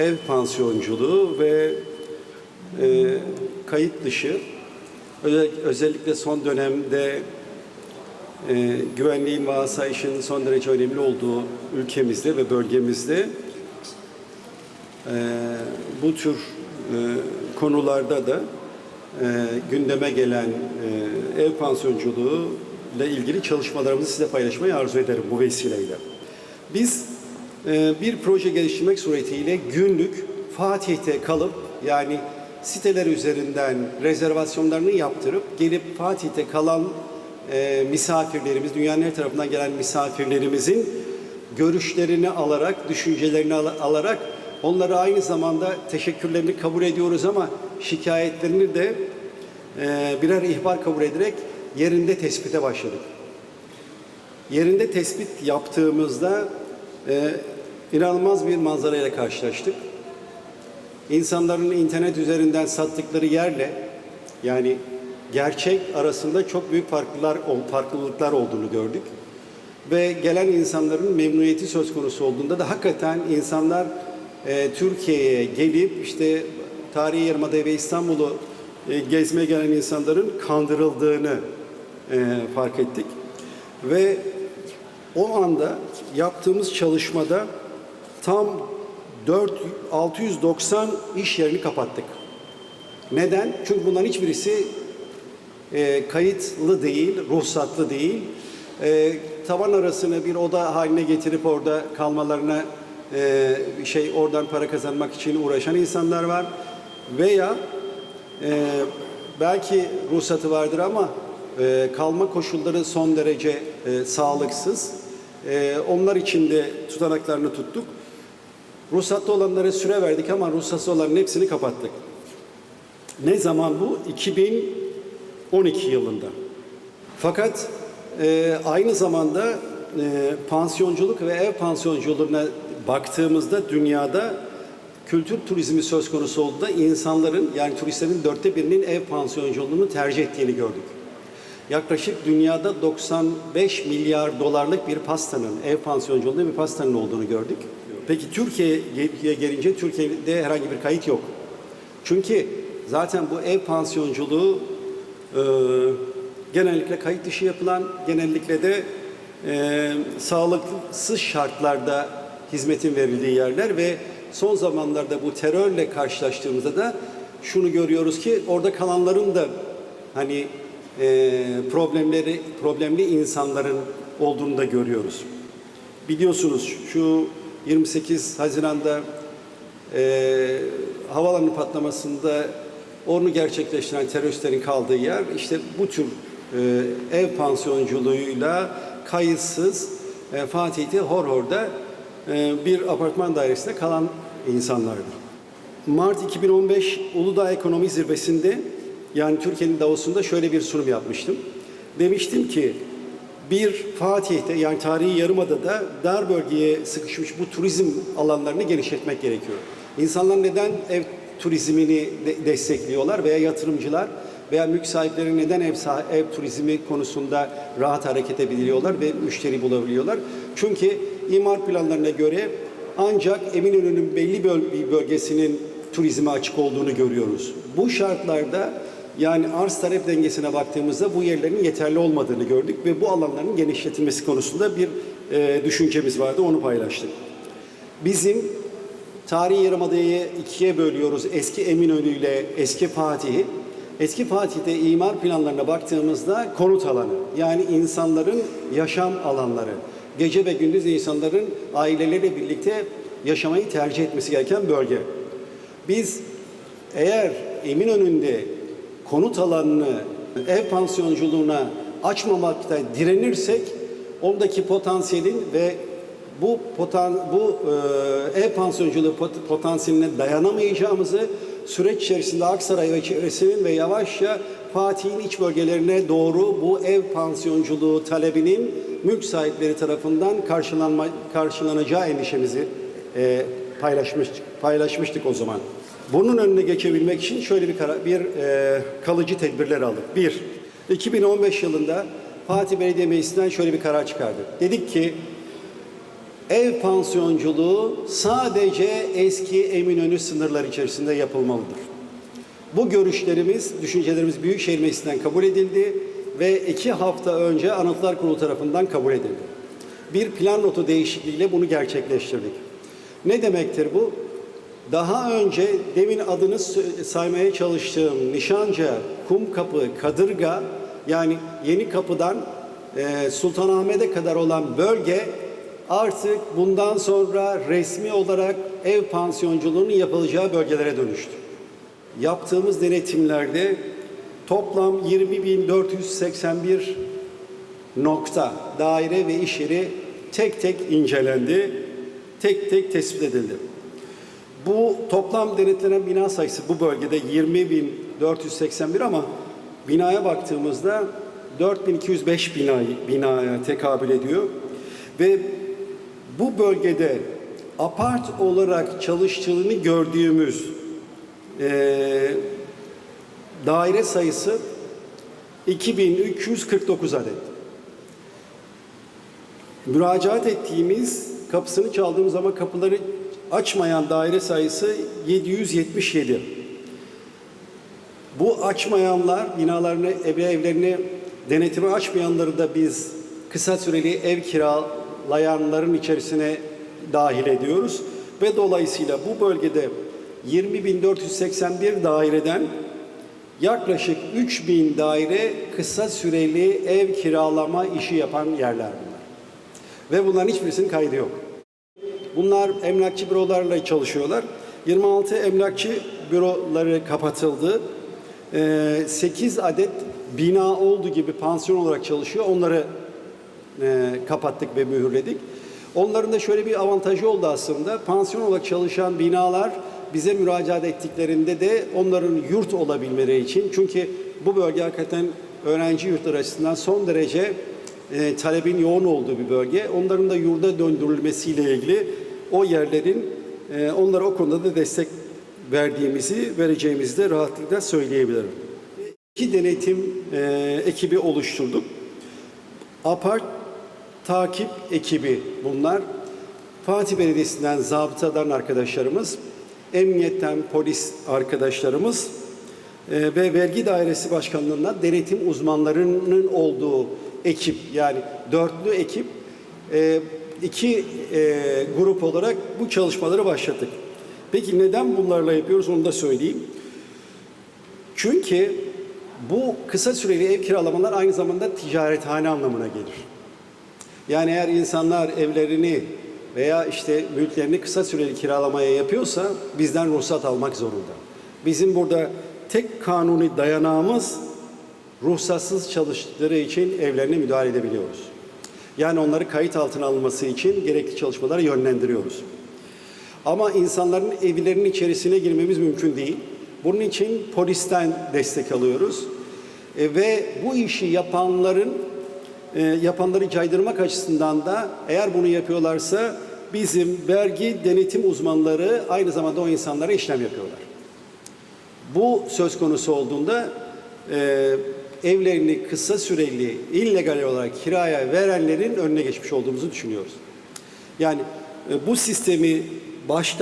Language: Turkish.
ev pansiyonculuğu ve e, kayıt dışı özel- özellikle son dönemde e, güvenliğin ve asayişin son derece önemli olduğu ülkemizde ve bölgemizde e, bu tür e, konularda da e, gündeme gelen e, ev pansiyonculuğu ile ilgili çalışmalarımızı size paylaşmayı arzu ederim bu vesileyle. Biz bir proje geliştirmek suretiyle günlük Fatih'te kalıp yani siteler üzerinden rezervasyonlarını yaptırıp gelip Fatih'te kalan e, misafirlerimiz, dünyanın her tarafından gelen misafirlerimizin görüşlerini alarak, düşüncelerini al- alarak onları aynı zamanda teşekkürlerini kabul ediyoruz ama şikayetlerini de e, birer ihbar kabul ederek yerinde tespite başladık. Yerinde tespit yaptığımızda e, inanılmaz bir manzarayla karşılaştık. İnsanların internet üzerinden sattıkları yerle yani gerçek arasında çok büyük farklılar farklılıklar olduğunu gördük. Ve gelen insanların memnuniyeti söz konusu olduğunda da hakikaten insanlar e, Türkiye'ye gelip işte tarihi yarımada ve İstanbul'u e, gezmeye gelen insanların kandırıldığını e, fark ettik. Ve o anda yaptığımız çalışmada tam 4 690 iş yerini kapattık. Neden? Çünkü bunların hiçbirisi e, kayıtlı değil, ruhsatlı değil. E, tavan arasını bir oda haline getirip orada kalmalarına e, şey oradan para kazanmak için uğraşan insanlar var. Veya e, belki ruhsatı vardır ama e, kalma koşulları son derece e, sağlıksız. E, onlar için de tutanaklarını tuttuk. Ruhsatlı olanlara süre verdik ama ruhsatsız olanların hepsini kapattık. Ne zaman bu? 2012 yılında. Fakat e, aynı zamanda e, pansiyonculuk ve ev pansiyonculuğuna baktığımızda dünyada kültür turizmi söz konusu olduğunda insanların yani turistlerin dörtte birinin ev pansiyonculuğunu tercih ettiğini gördük. Yaklaşık dünyada 95 milyar dolarlık bir pastanın, ev pansiyonculuğunda bir pastanın olduğunu gördük. Peki Türkiye'ye gelince Türkiye'de herhangi bir kayıt yok. Çünkü zaten bu ev pansiyonculuğu e, genellikle kayıt dışı yapılan, genellikle de e, sağlıksız şartlarda hizmetin verildiği yerler ve son zamanlarda bu terörle karşılaştığımızda da şunu görüyoruz ki orada kalanların da hani e, problemleri problemli insanların olduğunu da görüyoruz. Biliyorsunuz şu 28 Haziran'da e, havalanın patlamasında onu gerçekleştiren teröristlerin kaldığı yer işte bu tür e, ev pansiyonculuğuyla kayıtsız e, Fatih'te Horhor'da e, bir apartman dairesinde kalan insanlardır. Mart 2015 Uludağ Ekonomi Zirvesi'nde yani Türkiye'nin Davos'unda şöyle bir sunum yapmıştım. Demiştim ki bir Fatih'te yani tarihi yarımadada dar bölgeye sıkışmış bu turizm alanlarını genişletmek gerekiyor. İnsanlar neden ev turizmini de- destekliyorlar veya yatırımcılar veya mülk sahipleri neden ev, sah- ev turizmi konusunda rahat hareket edebiliyorlar ve müşteri bulabiliyorlar? Çünkü imar planlarına göre ancak Eminönü'nün belli bir bölgesinin turizme açık olduğunu görüyoruz. Bu şartlarda yani arz talep dengesine baktığımızda bu yerlerin yeterli olmadığını gördük ve bu alanların genişletilmesi konusunda bir e, düşüncemiz vardı, onu paylaştık. Bizim tarihi yarımadayı ikiye bölüyoruz. Eski Eminönü ile eski Fatih'i. Eski Fatih'te imar planlarına baktığımızda konut alanı, yani insanların yaşam alanları, gece ve gündüz insanların aileleriyle birlikte yaşamayı tercih etmesi gereken bölge. Biz eğer Eminönü'nde konut alanını ev pansiyonculuğuna açmamakta direnirsek ondaki potansiyelin ve bu potan bu e, pansiyonculuğu pot- potansiyeline dayanamayacağımızı süreç içerisinde Aksaray ve çevresinin ve yavaşça Fatih'in iç bölgelerine doğru bu ev pansiyonculuğu talebinin mülk sahipleri tarafından karşılanma, karşılanacağı endişemizi e, paylaşmıştık, paylaşmıştık o zaman. Bunun önüne geçebilmek için şöyle bir karar, bir e, kalıcı tedbirler aldık. Bir, 2015 yılında Fatih Belediye Meclisi'nden şöyle bir karar çıkardık. Dedik ki ev pansiyonculuğu sadece eski Eminönü sınırları içerisinde yapılmalıdır. Bu görüşlerimiz, düşüncelerimiz Büyükşehir Meclisi'nden kabul edildi ve iki hafta önce Anıtlar Kurulu tarafından kabul edildi. Bir plan notu değişikliğiyle bunu gerçekleştirdik. Ne demektir bu? Daha önce demin adını saymaya çalıştığım Nişanca, Kumkapı, Kadırga yani Yeni Kapı'dan e, Sultanahmet'e kadar olan bölge artık bundan sonra resmi olarak ev pansiyonculuğunun yapılacağı bölgelere dönüştü. Yaptığımız denetimlerde toplam 20.481 nokta daire ve iş yeri tek tek incelendi, tek tek tespit edildi. Bu toplam denetlenen bina sayısı bu bölgede 20.481 ama binaya baktığımızda 4205 bina, binaya tekabül ediyor. Ve bu bölgede apart olarak çalıştığını gördüğümüz eee, daire sayısı 2349 adet. Müracaat ettiğimiz, kapısını çaldığımız ama kapıları açmayan daire sayısı 777. Bu açmayanlar, binalarını, ev evlerini denetime açmayanları da biz kısa süreli ev kiralayanların içerisine dahil ediyoruz. Ve dolayısıyla bu bölgede 20.481 daireden yaklaşık 3000 daire kısa süreli ev kiralama işi yapan yerler bunlar. Ve bunların hiçbirisinin kaydı yok. Bunlar emlakçı bürolarla çalışıyorlar. 26 emlakçı büroları kapatıldı. 8 adet bina olduğu gibi pansiyon olarak çalışıyor. Onları e, kapattık ve mühürledik. Onların da şöyle bir avantajı oldu aslında. Pansiyon olarak çalışan binalar bize müracaat ettiklerinde de onların yurt olabilmeleri için. Çünkü bu bölge hakikaten öğrenci yurtları açısından son derece e, talebin yoğun olduğu bir bölge. Onların da yurda döndürülmesiyle ilgili o yerlerin e, onlara o konuda da destek verdiğimizi, vereceğimizi de rahatlıkla söyleyebilirim. İki denetim e, ekibi oluşturduk. Apart takip ekibi bunlar. Fatih Belediyesi'nden zabıtadan arkadaşlarımız, emniyetten polis arkadaşlarımız e, ve vergi dairesi başkanlığından denetim uzmanlarının olduğu ekip yani dörtlü ekip iki e, grup olarak bu çalışmaları başlattık. Peki neden bunlarla yapıyoruz onu da söyleyeyim. Çünkü bu kısa süreli ev kiralamalar aynı zamanda ticarethane anlamına gelir. Yani eğer insanlar evlerini veya işte mülklerini kısa süreli kiralamaya yapıyorsa bizden ruhsat almak zorunda. Bizim burada tek kanuni dayanağımız ruhsatsız çalıştıkları için evlerine müdahale edebiliyoruz. Yani onları kayıt altına alınması için gerekli çalışmalara yönlendiriyoruz. Ama insanların evlerinin içerisine girmemiz mümkün değil. Bunun için polisten destek alıyoruz. E, ve bu işi yapanların e, yapanları caydırmak açısından da eğer bunu yapıyorlarsa bizim vergi denetim uzmanları aynı zamanda o insanlara işlem yapıyorlar. Bu söz konusu olduğunda e, evlerini kısa süreli illegal olarak kiraya verenlerin önüne geçmiş olduğumuzu düşünüyoruz. Yani e, bu sistemi başta